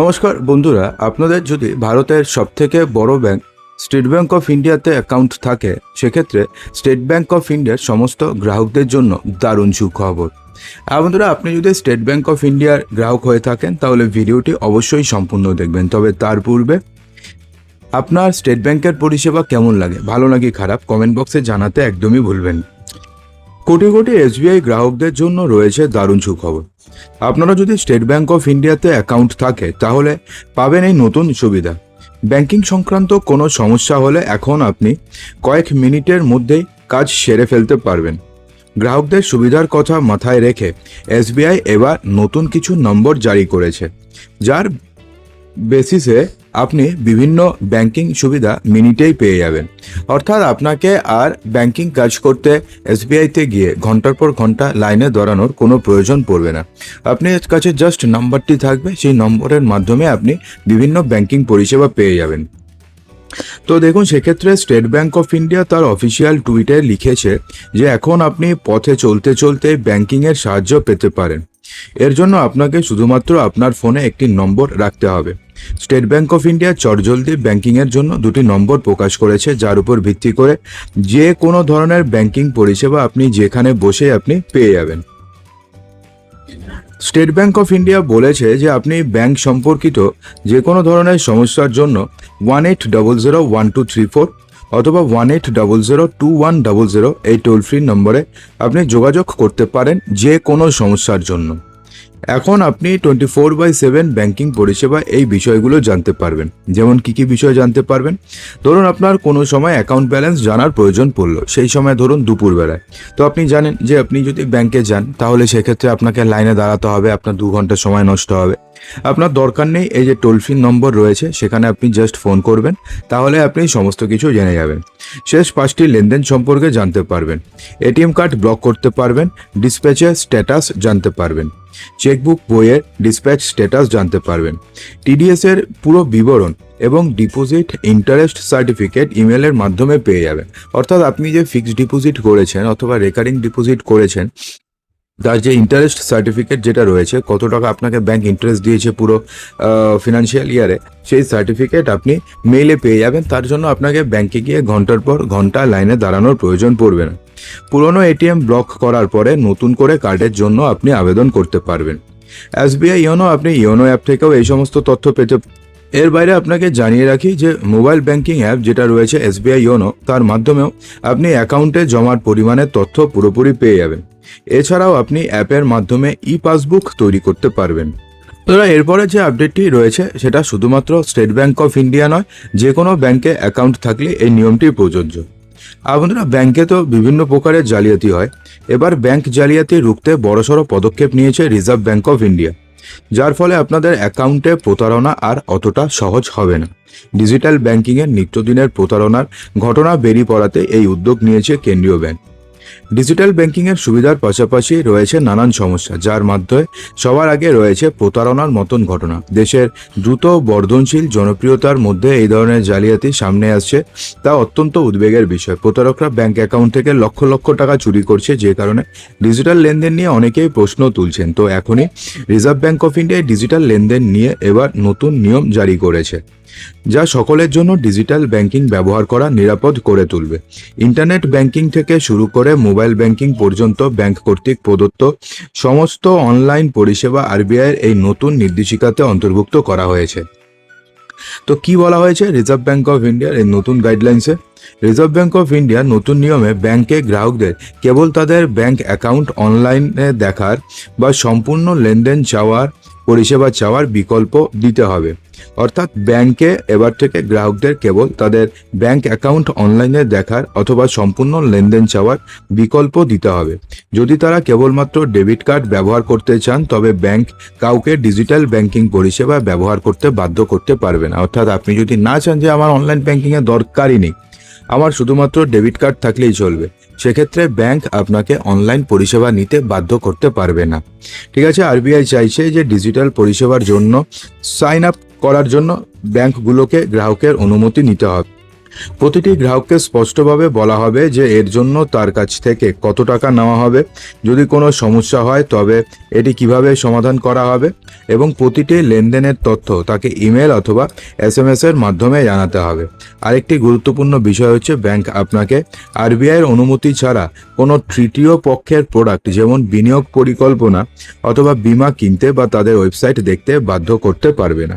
নমস্কার, বন্ধুরা। আপনাদের যদি ভারতের সবথেকে বড় ব্যাংক স্টেট ব্যাংক অফ ইন্ডিয়াতে অ্যাকাউন্ট থাকে, সেক্ষেত্রে স্টেট ব্যাংক অফ ইন্ডিয়ার সমস্ত গ্রাহকদের জন্য দারুণ সুখবর। বন্ধুরা, আপনি যদি স্টেট ব্যাংক অফ ইন্ডিয়ার গ্রাহক হয়ে থাকেন, তাহলে ভিডিওটি অবশ্যই সম্পূর্ণ দেখবেন। তবে তার পূর্বে, আপনার স্টেট ব্যাংকের পরিষেবা কেমন লাগে? ভালো নাকি খারাপ? কমেন্ট বক্সে জানাতে একদমই ভুলবেন না। কোটি কোটি এসবিআই গ্রাহকদের জন্য রয়েছে দারুণ সুখবর। আপনারা যদি স্টেট ব্যাংক অফ ইন্ডিয়াতে অ্যাকাউন্ট থাকে, তাহলে পাবেন এই নতুন সুবিধা। ব্যাংকিং সংক্রান্ত কোনো সমস্যা হলে এখন আপনি কয়েক মিনিটের মধ্যেই কাজ সেরে ফেলতে পারবেন। গ্রাহকদের সুবিধার কথা মাথায় রেখে এসবিআই এবার নতুন কিছু নম্বর জারি করেছে। যার বেসিসে আপনি বিভিন্ন ব্যাংকিং সুবিধা মিনিটেই পেয়ে যাবেন। অর্থাৎ আপনাকে আর ব্যাংকিং কাজ করতে এসবিআইতে গিয়ে ঘণ্টার পর ঘণ্টা লাইনে দাঁড়ানোর কোনো প্রয়োজন পড়বে না। আপনার কাছে জাস্ট নাম্বারটি থাকবে, সেই নম্বরের মাধ্যমে আপনি বিভিন্ন ব্যাংকিং পরিষেবা পেয়ে যাবেন। তো দেখুন, সেক্ষেত্রে স্টেট ব্যাংক অফ ইন্ডিয়া তার অফিসিয়াল টুইটে লিখেছে যে এখন আপনি পথে চলতে চলতে ব্যাংকিংয়ের সাহায্য পেতে পারেন। এর জন্য আপনাকে শুধুমাত্র আপনার ফোনে একটি নম্বর রাখতে হবে। স্টেট ব্যাংক অফ ইন্ডিয়া চটজলদি ব্যাংকিংয়ের জন্য দুটি নম্বর প্রকাশ করেছে, যার উপর ভিত্তি করে যে কোনো ধরনের ব্যাংকিং পরিষেবা আপনি যেখানে বসে আপনি পেয়ে যাবেন। স্টেট ব্যাংক অফ ইন্ডিয়া বলেছে যে আপনি ব্যাংক সম্পর্কিত যে কোনো ধরনের সমস্যার জন্য one eight double zero one two three four অথবা one eight double zero two one double zero এই টোল ফ্রি নম্বরে আপনি যোগাযোগ করতে পারেন যে কোনো সমস্যার জন্য। এখন আপনি twenty four by seven banking পরিষেবা এই বিষয়গুলো জানতে পারবেন। যেমন কি কি বিষয় জানতে পারবেন? ধরুন আপনার কোনো সময় অ্যাকাউন্ট ব্যালেন্স জানার প্রয়োজন পড়ল, সেই সময় ধরুন দুপুরবেলায়। তো আপনি জানেন যে আপনি যদি ব্যাংকে যান, তাহলে সেক্ষেত্রে আপনাকে লাইনে দাঁড়াতে হবে, আপনার দু ঘণ্টা সময় নষ্ট হবে। আপনার দরকার নেই, এই যে টোল ফ্রি নম্বর রয়েছে, সেখানে আপনি জাস্ট ফোন করবেন, তাহলে আপনি সমস্ত কিছু জেনে যাবেন। শেষ পাঁচটি লেনদেন সম্পর্কে জানতে পারবেন। এটিএম কার্ড ব্লক করতে পারবেন ডিসপ্যাচের স্ট্যাটাস জানতে পারবেন চেকবুক বইয়ের ডিসপ্যাচ স্ট্যাটাস জানতে পারবেন টিডিএস এর পুরো বিবরণ এবং ডিপোজিট ইন্টারেস্ট সার্টিফিকেট ইমেলের মাধ্যমে পেয়ে যাবেন। অর্থাৎ আপনি যে ফিক্সড ডিপোজিট করেছেন অথবা রেকারিং ডিপোজিট করেছেন তার যে ইন্টারেস্ট সার্টিফিকেট যেটা রয়েছে, কত টাকা আপনাকে ব্যাংক ইন্টারেস্ট দিয়েছে পুরো ফিনান্সিয়াল ইয়ারে সেই সার্টিফিকেট আপনি মেইলে পেয়ে যাবেন। তার জন্য আপনাকে ব্যাংকে গিয়ে ঘণ্টার পর ঘণ্টা লাইনে দাঁড়ানোর প্রয়োজন পড়বে না। পুরনো এটিএম ব্লক করার পরে নতুন করে কার্ডের জন্য আপনি আবেদন করতে পারবেন। এসবিআই ইয়োনো আপনি ইয়োনো অ্যাপ থেকেও এই সমস্ত তথ্য পেতে এর বাইরে আপনাকে জানিয়ে রাখি যে মোবাইল ব্যাংকিং অ্যাপ যেটা রয়েছে এসবিআই ইয়োনো তার মাধ্যমেও আপনি অ্যাকাউন্টে জমার পরিমাণের তথ্য পুরোপুরি পেয়ে যাবেন। এছাড়াও আপনি অ্যাপের মাধ্যমে ই পাসবুক তৈরি করতে পারবেন। দাদা এরপরে যে আপডেটটি রয়েছে, সেটা শুধুমাত্র স্টেট ব্যাঙ্ক অফ ইন্ডিয়া নয়, যে কোনো ব্যাংকে অ্যাকাউন্ট থাকলে এই নিয়মটি প্রযোজ্য। আর বন্ধুরা ব্যাংকে তো বিভিন্ন প্রকারের জালিয়াতি হয়। এবার ব্যাংক জালিয়াতি রুখতে বড়সড় পদক্ষেপ নিয়েছে রিজার্ভ ব্যাঙ্ক অফ ইন্ডিয়া। যার ফলে আপনাদের অ্যাকাউন্টে প্রতারণা আর অতটা সহজ হবে না। ডিজিটাল ব্যাংকিংয়ের নিত্যদিনের প্রতারণার ঘটনা বেরিয়ে পড়াতে এই উদ্যোগ নিয়েছে কেন্দ্রীয় ব্যাংক ডিজিটাল ব্যাংকিংয়ের সুবিধার পাশাপাশি রয়েছে নানান সমস্যা, যার মাধ্যমে সবার আগে রয়েছে প্রতারণার মতন ঘটনা। দেশের দ্রুত বর্ধনশীল জনপ্রিয়তার মধ্যে এই ধরনের জালিয়াতি সামনে আসছে, তা অত্যন্ত উদ্বেগের বিষয়। প্রতারকরা ব্যাংক অ্যাকাউন্ট থেকে লক্ষ লক্ষ টাকা চুরি করছে, যে কারণে ডিজিটাল লেনদেন নিয়ে অনেকেই প্রশ্ন তুলছেন। তো এখনই reserve bank of India digital লেনদেন নিয়ে এবার নতুন নিয়ম জারি করেছে। যা সকলের জন্য ডিজিটাল ব্যাংকিং ব্যবহার করা নিরাপদ করে তুলবে। ইন্টারনেট ব্যাংকিং থেকে শুরু করে মোবাইল ব্যাংকিং পর্যন্ত ব্যাংক কর্তৃক প্রদত্ত সমস্ত অনলাইন পরিষেবা আরবিআইয়ের এই নতুন নির্দেশিকাতে অন্তর্ভুক্ত করা হয়েছে। তো কি বলা হয়েছে? রিজার্ভ ব্যাংক অফ ইন্ডিয়ার এই নতুন গাইডলাইন্সে রিজার্ভ ব্যাংক অফ ইন্ডিয়া নতুন নিয়মে ব্যাংকে গ্রাহকদের কেবল তাদের ব্যাংক অ্যাকাউন্ট অনলাইনে দেখার বা সম্পূর্ণ লেনদেন চাওয়ার পরিষেবা চাওয়ার বিকল্প দিতে হবে। অর্থাৎ ব্যাংকে এবার থেকে গ্রাহকদের কেবল তাদের ব্যাংক অ্যাকাউন্ট অনলাইনে দেখার অথবা সম্পূর্ণ লেনদেন চাওয়ার বিকল্প দিতে হবে। যদি তারা কেবলমাত্র ডেবিট কার্ড ব্যবহার করতে চান, তবে ব্যাংক কাউকে ডিজিটাল ব্যাংকিং পরিষেবা ব্যবহার করতে বাধ্য করতে পারবে না। অর্থাৎ আপনি যদি না চান যে আমার অনলাইন ব্যাংকিংয়ের দরকারই নেই আমার শুধুমাত্র ডেবিট কার্ড থাকলেই চলবে। সেক্ষেত্রে ব্যাংক আপনাকে অনলাইন পরিষেবা নিতে বাধ্য করতে পারবে না। ঠিক আছে, আরবিআই চাইছে যে ডিজিটাল পরিষেবার জন্য, সাইন আপ করার জন্য ব্যাংকগুলোকে গ্রাহকের অনুমতি নিতে হবে। প্রতিটি গ্রাহককে স্পষ্টভাবে বলা হবে যে এর জন্য তার কাছ থেকে কত টাকা নেওয়া হবে। যদি কোনো সমস্যা হয়, তবে এটি কীভাবে সমাধান করা হবে এবং প্রতিটি লেনদেনের তথ্য তাকে ইমেল অথবা এস এম এর মাধ্যমে জানাতে হবে। আরেকটি গুরুত্বপূর্ণ বিষয় হচ্ছে ব্যাংক আপনাকে আরবিআইয়ের অনুমতি ছাড়া কোনো তৃতীয় পক্ষের প্রোডাক্ট যেমন বিনিয়োগ পরিকল্পনা অথবা বীমা কিনতে বা তাদের ওয়েবসাইট দেখতে বাধ্য করতে পারবে না।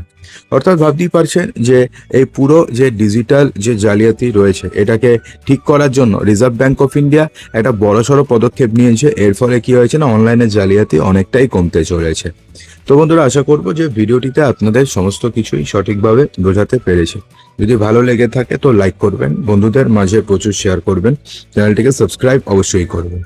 অর্থাৎ ভাবতেই পারছেন যে এই পুরো যে ডিজিটাল যে জালিয়াতি রয়েছে, এটাকে ঠিক করার জন্য রিজার্ভ ব্যাংক অফ ইন্ডিয়া একটা বড়সড় পদক্ষেপ নিয়েছে। এর ফলে কি হয়েছে না অনলাইনে জালিয়াতি অনেকটাই কমতে চলেছে। তো বন্ধুরা, আশা করব যে ভিডিওটিতে আপনাদের সমস্ত কিছুই সঠিকভাবে বোঝাতে পেরেছে। যদি ভালো লেগে থাকে তো লাইক করবেন, বন্ধুদের মাঝে প্রচুর শেয়ার করবেন। চ্যানেলটিকে সাবস্ক্রাইব অবশ্যই করবেন।